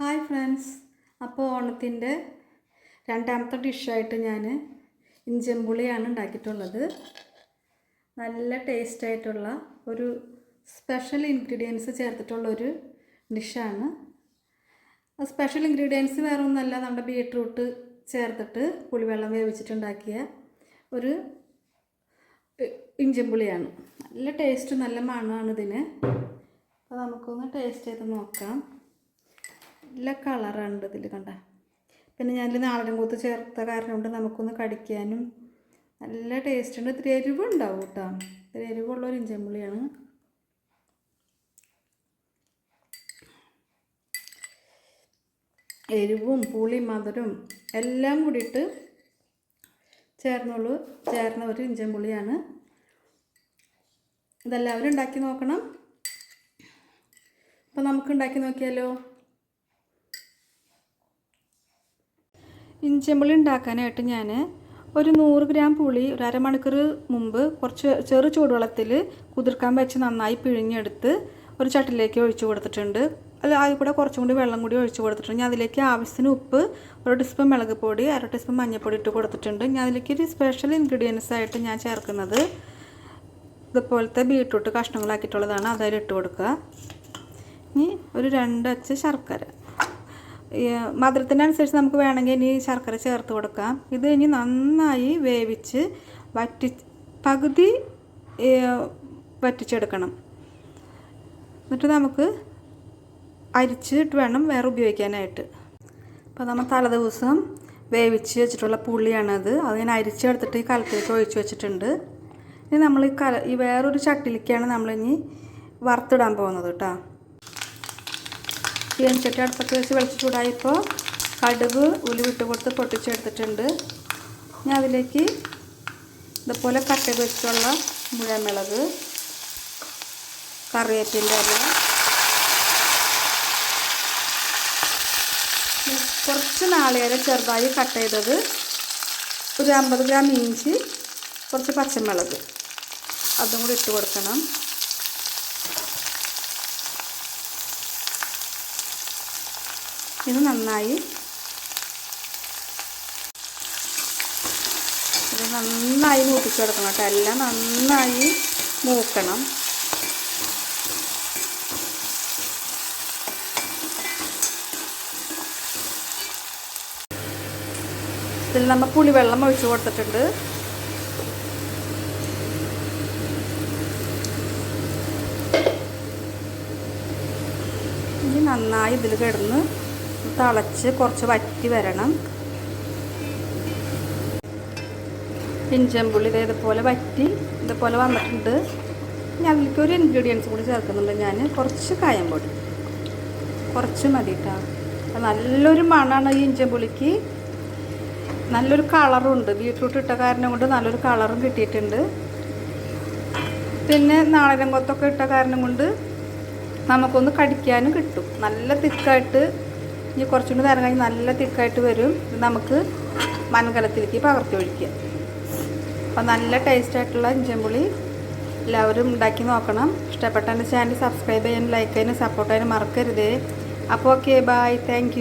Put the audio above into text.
Hi friends. അപ്പോൾ ഓണത്തിന്റെ രണ്ടാമത്തെ ഡിഷായിട്ട് ഞാൻ ഇഞ്ചമ്പുളിയാണ് ഉണ്ടാക്കിയിട്ടുള്ളത്. നല്ല ടേസ്റ്റ് ആയിട്ടുള്ള ഒരു സ്പെഷ്യൽ ഇൻഗ്രീഡിയൻസ് ചേർത്തിട്ടുള്ള ഒരു ഡിഷാണ്. സ്പെഷ്യൽ ഇൻഗ്രീഡിയൻസ് വേറെ ഒന്നല്ല നമ്മുടെ ബീട്രൂട്ട് ചേർത്തിട്ട് പുളിവെള്ളം വേവിച്ചിട്ടുണ്ടാക്കിയ ഒരു ഇഞ്ചിമ്പുളിയാണ് നല്ല ടേസ്റ്റ് നല്ല മണമാണ് ഇതിന്. അപ്പോൾ നമുക്കൊന്ന് ടേസ്റ്റ് ചെയ്ത് നോക്കാം. നല്ല കളറുണ്ട് ഇതിൽ കണ്ട. പിന്നെ ഞാനിൽ നാടൻ കൂത്ത് ചേർത്ത കാരണം കൊണ്ട് നമുക്കൊന്ന് കടിക്കാനും നല്ല ടേസ്റ്റ് ഉണ്ട് ഇത്തിരി എരിവുണ്ടാവും കേട്ടോ ഇത്തിരി എരിവുള്ള ഒരു ഇഞ്ചമ്പുളിയാണ് എരിവും പുളി മധുരവും എല്ലാം കൂടിയിട്ട് ചേർന്നുള്ളൂ ചേർന്ന ഒരു ഇഞ്ചമ്പുളിയാണ് ഇതെല്ലാവരും ഉണ്ടാക്കി നോക്കണം. അപ്പോൾ നമുക്ക് ഉണ്ടാക്കി നോക്കിയാലോ? ഇഞ്ചമ്പുളി ഉണ്ടാക്കാനായിട്ട് ഞാൻ ഒരു നൂറ് ഗ്രാം പുളി ഒരു അരമണിക്കൂർ മുമ്പ് കുറച്ച് ചെറു ചൂടുവെള്ളത്തിൽ കുതിർക്കാൻ വെച്ച് നന്നായി പിഴിഞ്ഞെടുത്ത് ഒരു ചട്ടിലേക്ക് ഒഴിച്ചു കൊടുത്തിട്ടുണ്ട്. അത് അതിൽ കൂടെ കുറച്ചും കൂടി വെള്ളം കൂടി ഒഴിച്ചു കൊടുത്തിട്ടുണ്ട്. ഞാൻ അതിലേക്ക് ആവശ്യത്തിന് ഉപ്പ് ഒരു ടീസ്പൂൺ മുളക് പൊടി അര ടീസ്പൂൺ മഞ്ഞൾപ്പൊടി ഇട്ട് കൊടുത്തിട്ടുണ്ട്. ഞാൻ അതിലേക്ക് ഒരു സ്പെഷ്യൽ ഇൻഗ്രീഡിയൻസ് ആയിട്ട് ഞാൻ ചേർക്കുന്നത് ഇതുപോലത്തെ ബീട്രൂട്ട് കഷ്ണങ്ങളാക്കിയിട്ടുള്ളതാണ്. അതായത് ഇട്ട് കൊടുക്കുക. ഇനി ഒരു രണ്ടച്ച് ശർക്കര. മധുരത്തിനനുസരിച്ച് നമുക്ക് വേണമെങ്കിൽ ഇനി ശർക്കര ചേർത്ത് കൊടുക്കാം. ഇത് ഇനി നന്നായി വേവിച്ച് വറ്റി പകുതി വറ്റിച്ചെടുക്കണം. എന്നിട്ട് നമുക്ക് അരിച്ചിട്ട് വേണം വേറെ ഉപയോഗിക്കാനായിട്ട്. അപ്പോൾ നമ്മൾ തലേദിവസം വേവിച്ച് വെച്ചിട്ടുള്ള പുളിയാണത്. അത് ഞാൻ അരിച്ചെടുത്തിട്ട് ഈ കലത്തിലേക്ക് ഒഴിച്ചു വെച്ചിട്ടുണ്ട്. ഇനി നമ്മൾ ഈ കല ഈ വേറൊരു ചട്ടിലേക്കാണ് നമ്മളിനി വറുത്തിടാൻ പോകുന്നത് കേട്ടോ. ചീനച്ചട്ടി അടുപ്പത്ത് വെച്ച് വെളിച്ച് ചൂടായപ്പോൾ കടുക് ഉലുവിട്ട് കൊടുത്ത് പൊട്ടിച്ചെടുത്തിട്ടുണ്ട്. ഞാൻ അതിലേക്ക് ഇതുപോലെ കട്ട് വെച്ചിട്ടുള്ള മുഴമിളക് കറിവേപ്പിന്റെ ഇല കുറച്ച് നാളികേരം ചെറുതായി കട്ട് ചെയ്തത് ഒരു അമ്പത് ഗ്രാം ഇഞ്ചി കുറച്ച് പച്ചമുളക്. അതും കൂടി ഇട്ട് കൊടുക്കണം. ഇത് നന്നായി. ഇത് നന്നായി മൂപ്പിച്ചെടുക്കണം കേട്ടോ. എല്ലാം നന്നായി മൂക്കണം. ഇതിൽ നമ്മൾ പുളിവെള്ളം ഒഴിച്ചു കൊടുത്തിട്ടുണ്ട്. ഇനി നന്നായി ഇതിൽ കിടന്ന് തിളച്ച് കുറച്ച് വറ്റി വരണം. ഇഞ്ചമ്പുള്ളി ഇതുപോലെ വറ്റി ഇതുപോലെ വന്നിട്ടുണ്ട്. ഇനി അതിലേക്ക് ഒരു ഇൻഗ്രീഡിയൻസ് കൂടി ചേർക്കുന്നുണ്ട് ഞാൻ കുറച്ച് കായം കായംപൊടി. കുറച്ച് മതി കേട്ടോ നല്ലൊരു മണമാണ് ഈ ഇഞ്ചമ്പുളിക്ക് നല്ലൊരു കളറുണ്ട്. ബീട്രൂട്ട് ഇട്ട കാരണം കൊണ്ട് നല്ലൊരു കളറും കിട്ടിയിട്ടുണ്ട്. പിന്നെ നാളൻ കൊത്തൊക്കെ ഇട്ട കാരണം കൊണ്ട് നമുക്കൊന്ന് കടിക്കാനും കിട്ടും. നല്ല തിക്കായിട്ട് ഇനി കുറച്ചും കൂടി നേരം കഴിഞ്ഞ് നല്ല തിക്കായിട്ട് വരും. നമുക്ക് മൺകലത്തിലേക്ക് പകർത്തി ഒഴിക്കുക. അപ്പോൾ നല്ല ടേസ്റ്റ് ആയിട്ടുള്ള ഇഞ്ചമ്പുളി എല്ലാവരും ഉണ്ടാക്കി നോക്കണം. ഇഷ്ടപ്പെട്ട ചാനൽ സബ്സ്ക്രൈബ് ചെയ്യാനും ലൈക്ക് ചെയ്യാനും സപ്പോർട്ട് ചെയ്യാനും മറക്കരുതേ. അപ്പോൾ ഓക്കെ ബായ് താങ്ക്